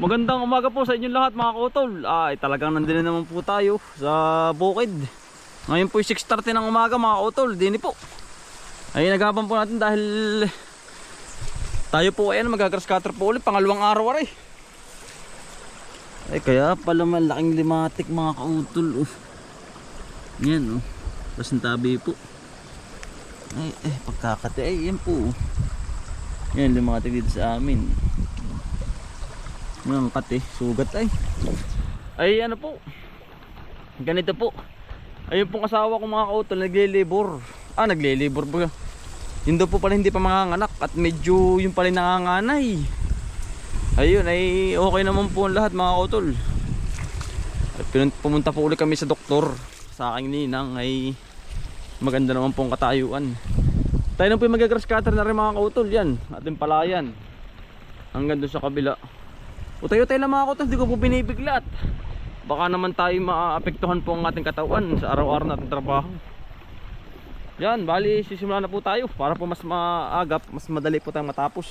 Magandang umaga po sa inyong lahat mga kautol. Ay talagang nandun na naman po tayo sa bukid. Ngayon po 6.30 ng umaga mga kautol. Dini po. Ay nagapan po natin dahil tayo po ayan magagrass cutter po ulit. Pangalawang araw aray. Ay kaya pala malaking limatik mga kautol. Oh. Yan oh. Pasintabi po. Ay, eh, pagkakati. Ay, yan po. oh. Yan, limatik dito sa amin. Mga kate, sugat ay. Ay ano po. Ganito po. Ayun pong asawa ko mga kautol, naglilibor. Ah, naglilibor po. Yun daw po pala hindi pa manganganak at medyo yung pala nanganganay. Ayun, ay okay naman po ang lahat mga kautol. At pumunta po ulit kami sa doktor. Sa aking ninang ay maganda naman pong katayuan. Tayo na po yung magagrass cutter na rin mga kautol. Yan, ating palayan. Hanggang doon sa kabila. Utay-utay lang mga kautol, hindi ko po binibiglat. Baka naman tayo maapektuhan po ang ating katawan sa araw-araw nating trabaho. Yan, bali sisimula na po tayo para po mas maagap, mas madali po tayong matapos.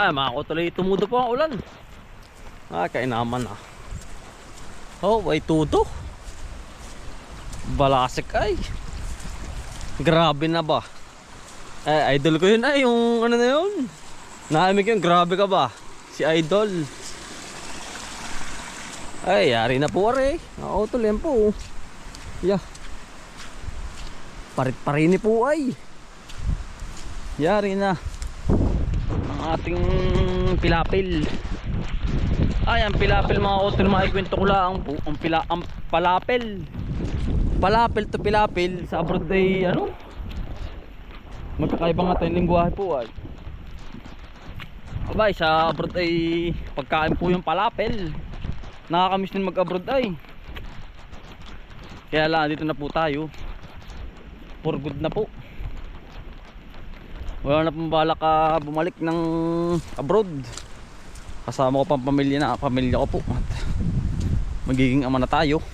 Ay, mga kutuloy, tumudo po ang ulan. Ah, kainaman ah. Oh, ay tudo. Balasik ay. Grabe na ba? Eh, idol ko yun ay, yung ano na yun. Naamig yun, grabe ka ba? Si idol. Ay, yari na po are. Ako to, lempo. Yeah. Parit-parini po ay. Yari na ating pilapil. Ay ang pilapil mga utol maikwento ko lang. Po ang, pila, ang palapil. Palapil to pilapil. Sa abroad ay ano? Magkakaiba nga tayong lingwahe po ay. Abay sa abroad ay pagkain po yung palapil. Nakakamiss din mag abroad ay. Kaya lang, dito na po tayo. For good na po. Wala na pong balak ka bumalik ng abroad. Kasama ko pang pamilya na, pamilya ko po. At magiging ama na tayo.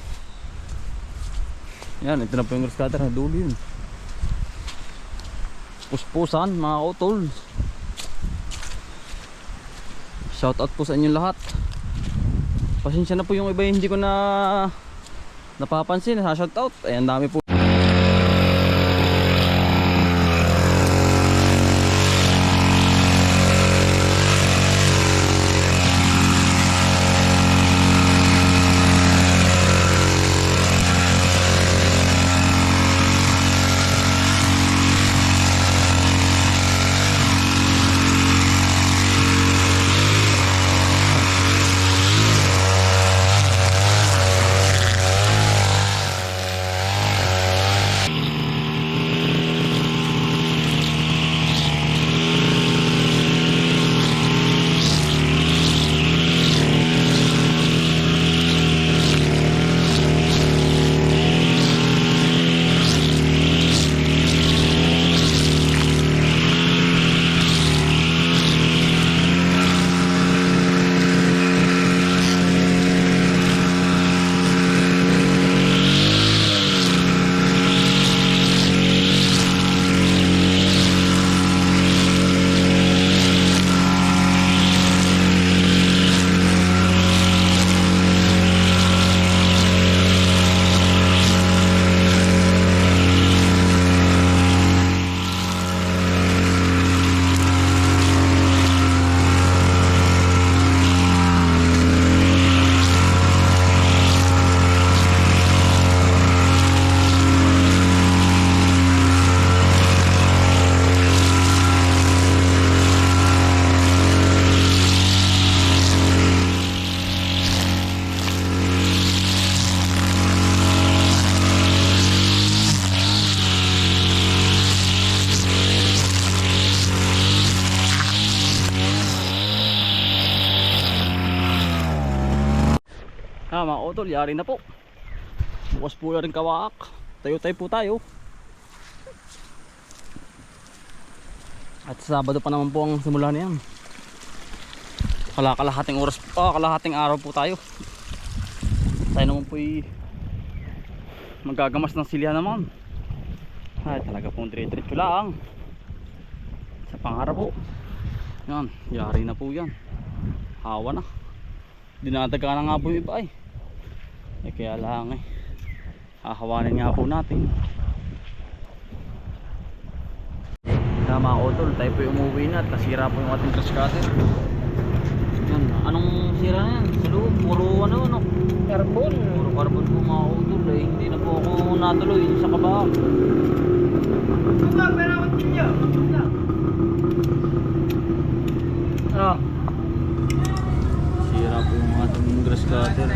Yan, ito na po yung rescatter na dulo yun. Puspusan mga utol. Shout out po sa inyong lahat. Pasensya na po yung iba hindi ko na napapansin sa shout out. Ay, ang dami po. Ah, mga utol, yari na po. Bukas po na rin kawaak. Tayo-tayo po tayo. At sa Sabado pa naman po ang simula na yan. Kalakalahating oras, ah, kalahating araw po tayo. Tayo naman po magagamas ng silya naman. Ay, talaga pong dire-diretso lang. Sa pangarap po. Yan, yari na po yan. Hawa na. Dinadaga na nga po yung iba ay. Eh kaya lang eh. Hahawanin nga po natin. Kaya mga utol, tayo po yung umuwi na at nasira po yung ating trash cutter. Yan, anong sira na yan? Sa loob, puro ano, ano? Carbon. Puro carbon po mga utol eh. Hindi na po ako natuloy sa kaba. Ah. Sira po yung ating grass cutter.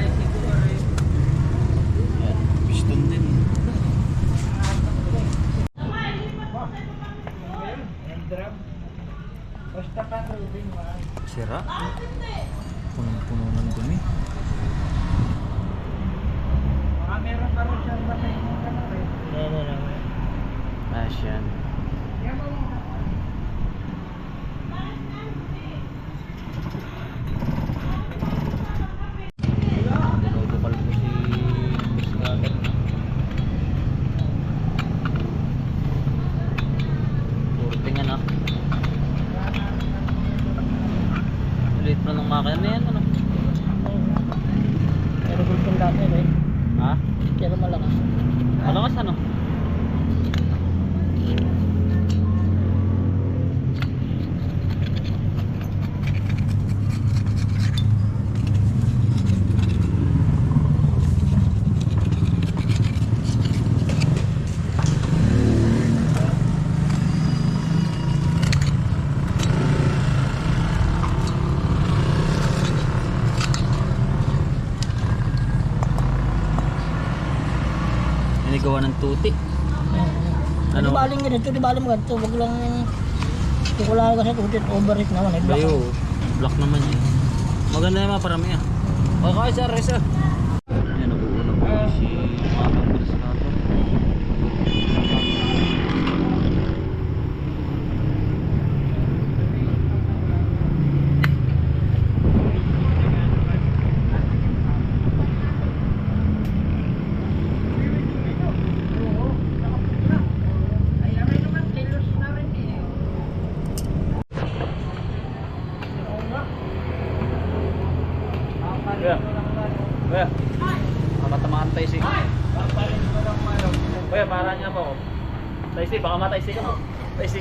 Yan, piston din. Basta ka roving man. Sira? Punong-puno ng dumi. Mga meron pa rin siyang batay mo ka na rin. Oo naman. Asyan. Dinudukal po si Chris Cutter. Puro tingan ah. Liit na ng makina na yan ano? Pero gulpong dati rin. Ha? Pero malakas. Malakas ano? Inigawa ng tuti. Ano? Di baling ganito, di baling ganito. Wag lang Hindi ko lang kasi tutit overheat naman. Eh, black. Bayo, black naman yun. Maganda naman parami ah. Okay, sir, sir. Yan, nabuo na po si mga pangbilis Kuya. Kuya. Baka matamaan tayo si. Kuya, para niya po. Tayo si, baka matay si ka no. Tayo si.